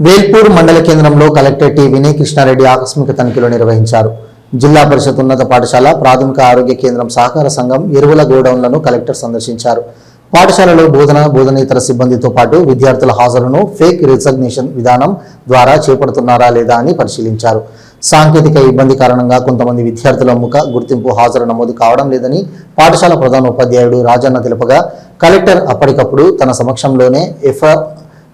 వేల్పూర్ మండల కేంద్రంలో collector T Vinay Krishna Reddy ఆకస్మిక తనిఖీలు నిర్వహించారు. జిల్లా పరిషత్ ఉన్నత పాఠశాల ప్రాథమిక ఆరోగ్య కేంద్రం సహకార సంఘం ఎరువుల గోడౌన్లను కలెక్టర్ సందర్శించారు. పాఠశాలలో బోధన బోధనేతర సిబ్బందితో పాటు విద్యార్థుల హాజరును ఫేక్ రిజగ్నేషన్ విధానం ద్వారా చేపడుతున్నారా లేదా అని పరిశీలించారు. సాంకేతిక ఇబ్బంది కారణంగా కొంతమంది విద్యార్థుల ముఖ గుర్తింపు హాజరు నమోదు కావడం లేదని పాఠశాల ప్రధాన ఉపాధ్యాయుడు రాజన్న తెలుపగా కలెక్టర్ అప్పటికప్పుడు తన సమక్షంలోనే ఎఫ్ఆర్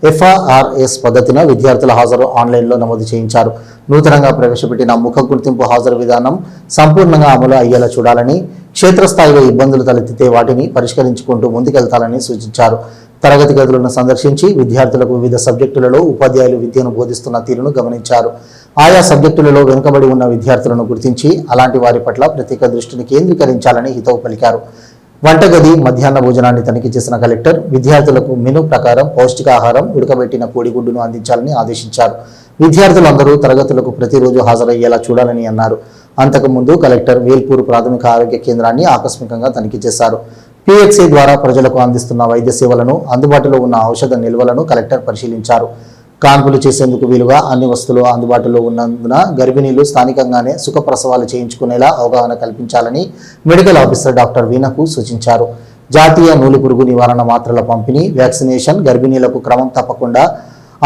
ఎఫ్ఆర్ఎస్ పద్ధతిన విద్యార్థుల హాజరు ఆన్లైన్లో నమోదు చేయించారు. నూతనంగా ప్రవేశపెట్టిన ముఖ గుర్తింపు హాజరు విధానం సంపూర్ణంగా అమలు అయ్యేలా చూడాలని క్షేత్రస్థాయిలో ఇబ్బందులు తలెత్తితే వాటిని పరిష్కరించుకుంటూ ముందుకెళ్తాలని సూచించారు. తరగతి గదులను సందర్శించి విద్యార్థులకు వివిధ సబ్జెక్టులలో ఉపాధ్యాయులు విద్యను బోధిస్తున్న తీరును గమనించారు. ఆయా సబ్జెక్టులలో వెనుకబడి ఉన్న విద్యార్థులను గుర్తించి అలాంటి వారి పట్ల ప్రత్యేక దృష్టిని కేంద్రీకరించాలని హితవు పలికారు. వంటగది మధ్యాహ్న భోజనాన్ని తనిఖీ చేసిన కలెక్టర్ విద్యార్థులకు మెను ప్రకారం పౌష్టికాహారం ఉడకబెట్టిన కోడిగుడ్డును అందించాలని ఆదేశించారు. విద్యార్థులందరూ తరగతులకు ప్రతిరోజు హాజరయ్యేలా చూడాలని అన్నారు. అంతకుముందు కలెక్టర్ వేల్పూర్ ప్రాథమిక ఆరోగ్య కేంద్రాన్ని ఆకస్మికంగా తనిఖీ చేశారు. పిహెచ్సి ద్వారా ప్రజలకు అందిస్తున్న వైద్య సేవలను అందుబాటులో ఉన్న ఔషధ నిల్వలను కలెక్టర్ పరిశీలించారు. కాన్పులు చేసేందుకు వీలుగా అన్ని వస్తువులు అందుబాటులో ఉన్నందున గర్భిణీలు స్థానికంగానే సుఖప్రసవాలు చేయించుకునేలా అవగాహన కల్పించాలని మెడికల్ ఆఫీసర్ డాక్టర్ వీణకు సూచించారు. జాతీయ నూలుపురుగు నివారణ మాత్రల పంపిణీ వ్యాక్సినేషన్ గర్భిణీలకు క్రమం తప్పకుండా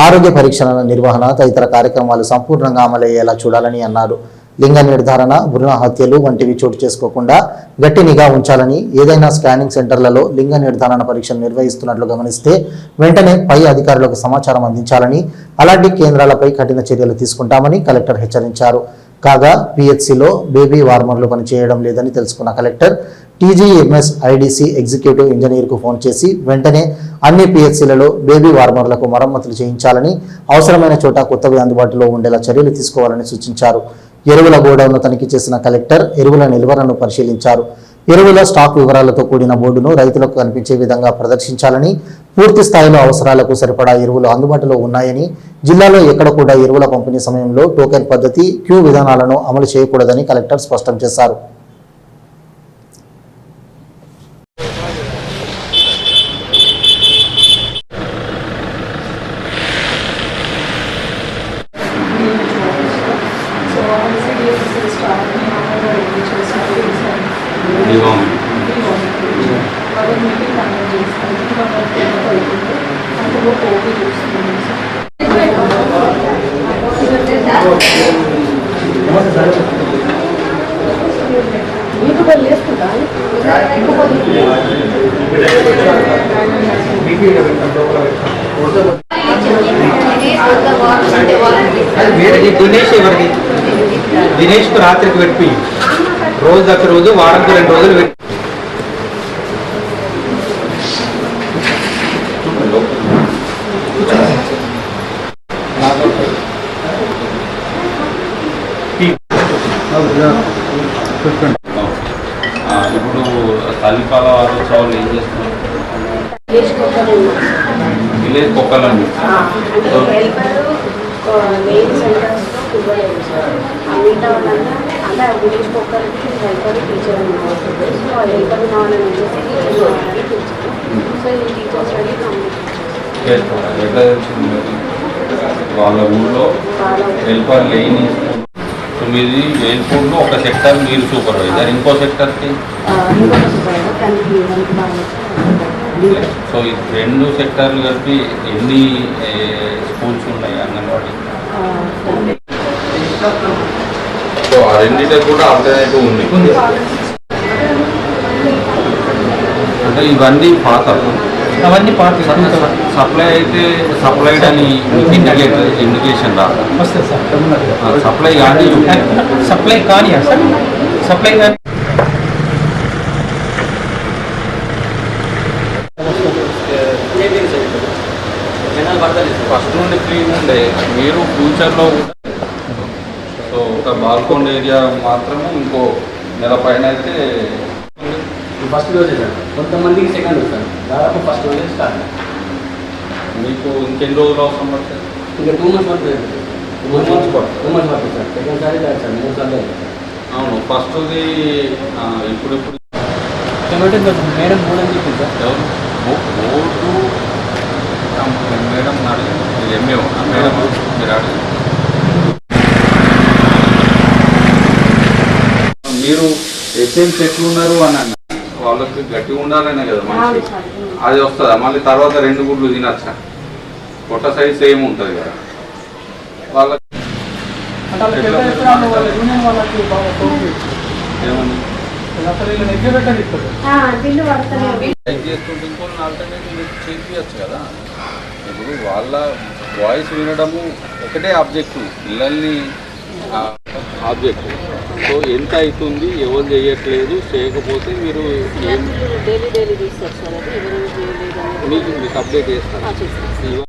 ఆరోగ్య పరీక్షల నిర్వహణ తదితర కార్యక్రమాలు సంపూర్ణంగా అమలయ్యేలా చూడాలని అన్నారు. లింగ నిర్ధారణ భ్రూణ హత్యలు వంటివి చోటు చేసుకోకుండా గట్టి నిఘా ఉంచాలని ఏదైనా స్కానింగ్ సెంటర్లలో లింగ నిర్ధారణ పరీక్షలు నిర్వహిస్తున్నట్లు గమనిస్తే వెంటనే పై అధికారులకు సమాచారం అందించాలని అలాంటి కేంద్రాలపై కఠిన చర్యలు తీసుకుంటామని కలెక్టర్ హెచ్చరించారు. కాగా పిహెచ్సిలో బేబీ వార్మర్లు పనిచేయడం లేదని తెలుసుకున్న కలెక్టర్ టీజీఎంఎస్ ఐడీసీ ఎగ్జిక్యూటివ్ ఇంజనీర్కు ఫోన్ చేసి వెంటనే అన్ని పిహెచ్సిలలో బేబీ వార్మర్లకు మరమ్మతులు చేయించాలని అవసరమైన చోట కొత్తవి అందుబాటులో ఉండేలా చర్యలు తీసుకోవాలని సూచించారు. ఎరువుల గోడౌన్ను తనిఖీ చేసిన కలెక్టర్ ఎరువుల నిల్వలను పరిశీలించారు. ఎరువుల స్టాక్ వివరాలతో కూడిన బోర్డును రైతులకు కనిపించే విధంగా ప్రదర్శించాలని పూర్తి స్థాయిలో అవసరాలకు సరిపడా ఎరువులు అందుబాటులో ఉన్నాయని జిల్లాలో ఎక్కడ కూడా ఎరువుల పంపిణీ సమయంలో టోకెన్ పద్ధతి క్యూ విధానాలను అమలు చేయకూడదని కలెక్టర్ స్పష్టం చేశారు. చూస్తున్నాం మీకు వాళ్ళు వేస్తుందా వేరేది దినేష్ ఎవరిది దినేష్కు రాత్రికి పెట్టి రోజు ఒక రోజు వారానికి రెండు రోజులు పెట్టి. ఇప్పుడు తల్లిపాల వారోత్సవాలు ఏం చేస్తున్నారు? విలేజ్ కుక్కలండి ఇవ్వలేదు సార్ మిగతా వాళ్ళంతా అంటే ఒక్కరికి టీచర్ సో కావాలని వచ్చేసి టీచర్ కావాలని సో ఈ టీచర్స్ వాళ్ళ ఊళ్ళో హెల్పర్ లేని సో మీది ఎయిర్పోర్ట్లో ఒక సెక్టర్ మీరు సూపర్వైజర్. ఇంకో సెక్టర్కి? సో ఈ రెండు సెక్టార్లు కలిపి ఎన్ని స్కూల్స్ ఉన్నాయి అంగన్వాడీ సో ఆ రెండింటికి కూడా ఆల్టర్నేటివ్ ఉంది. అంటే ఇవన్నీ పాత. అవన్నీ పార్టీ సప్లై అయితే సప్లైడ్ అని ఇండికేట్ ఇండికేషన్ రా? సప్లై కానీ సప్లై కానీ సార్? సప్లై కానీ ఫస్ట్ నుండి ఫ్రీ ఉండే. మీరు ఫ్యూచర్లో సో ఒక బాల్కోన్ ఏరియా మాత్రమే ఇంకో నెల పైన అయితే ఫస్ట్ డోసే కొంతమందికి సెకండ్ డోస్ సార్. దాదాపు ఫస్ట్ డోసే స్టార్ట్ మీకు ఇంకెన్ని రోజులు అవసరం పడుతుంది? ఇంకా టూ మంత్స్ పడుతుంది. టూ months పడుతుంది. టూ మంత్స్ పడుతుంది సార్. సెకండ్ సారి కాదు సార్. మూడు సార్లు అవును. ఫస్ట్ది ఇప్పుడు ఇప్పుడు మేడం మూడు అని చెప్పింది సార్. బోర్డు మేడం అడిగి మీరు ఎంఏ మేడం మీరు అడిగి మీరు ఎస్ఎంస్ ఎట్లున్నారు అని అన్న. వాళ్ళకి గట్టిగా ఉండాలనే కదా మనిషి. అది వస్తుందా? మళ్ళీ తర్వాత రెండు గుడ్లు తినచ్చా? పొట్ట సైజ్ సేమ్ ఉంటుంది కదా. వాళ్ళ కదా. ఇప్పుడు వాళ్ళ వాయిస్ వినడము ఒకటే ఆబ్జెక్టివ్ పిల్లల్ని ఆబ్జెక్టివ్ సో ఎంత అవుతుంది ఎవరు చేయట్లేదు చేయకపోతే మీరు డైలీ డైలీ తీస్తారు సార్ అది ఎవరు చేయలేదు అనేది మీకు మీకు అప్డేట్ చేస్తారు చేస్తారు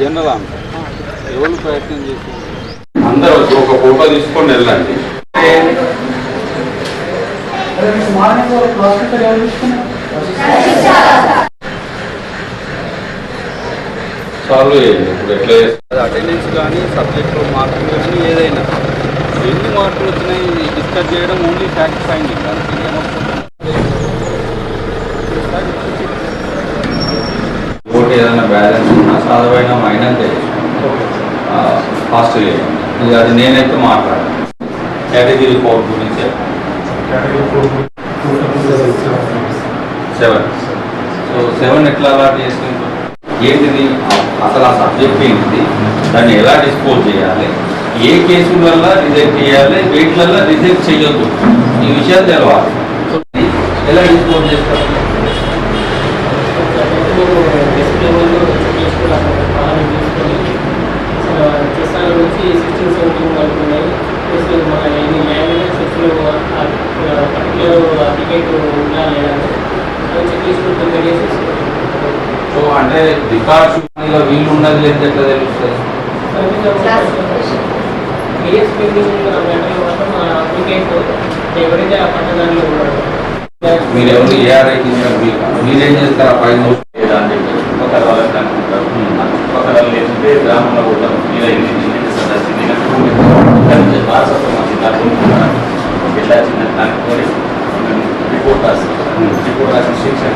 జనరల్ అంత ఎవరు ప్రయత్నం చేస్తున్నారు అందరూ ఒక ఫోటో తీసుకొని వెళ్ళండి. సాల్వ్ చేయండి ఇప్పుడు ఎట్లా చేస్తారు అటెండెన్స్ కానీ సబ్జెక్ట్లో మార్కులు కానీ ఏదైనా. ఎన్ని మార్కులు వచ్చినాయి డిస్కస్ చేయడం ఓన్లీ ఫ్యాక్ట్ ఫైండింగ్ దానికి ఒకటి ఏదైనా బ్యాలెన్స్ ఉన్నా చదవైనా మైనస్ హాస్టల్ ఇది అది నేనైతే మాట్లాడాను. కేటగిరీ ఫోర్ గురించి. సెవెన్ సో సెవెన్ ఎట్లా అలాట్ చేసుకుంటాం ఏంటిది? అసలు ఆ సబ్జెక్ట్ ఏంటిది? దాన్ని ఎలా డిస్పోజ్ చేయాలి? ఏ కేసులల్లో రిజెక్ట్ చేయాలి వేటిలల్లో రిజెక్ట్ చేయొద్దు. ఈ విషయాలు తెలవాలి. ఎలా డిస్పోజ్ చేస్తారు? డిస్ప్లే చెక్ సో అంటే రికార్డ్స్ వీలు ఉన్నది లేదు ఎట్లా తెలుస్తుంది? మీరు ఎవరు ఏఆర్ఐ మీరేం చేస్తారు? ఆ పైన దాన్ని చుట్టుపక్కల వాళ్ళకి అనుకుంటారు ఆ చుట్టుపక్కల ఏంటంటే గ్రామంలో కూడా ఇలా చిన్న దానికి రిపోర్ట్ రాసి రిపోర్ట్ రాసిన శిక్షణ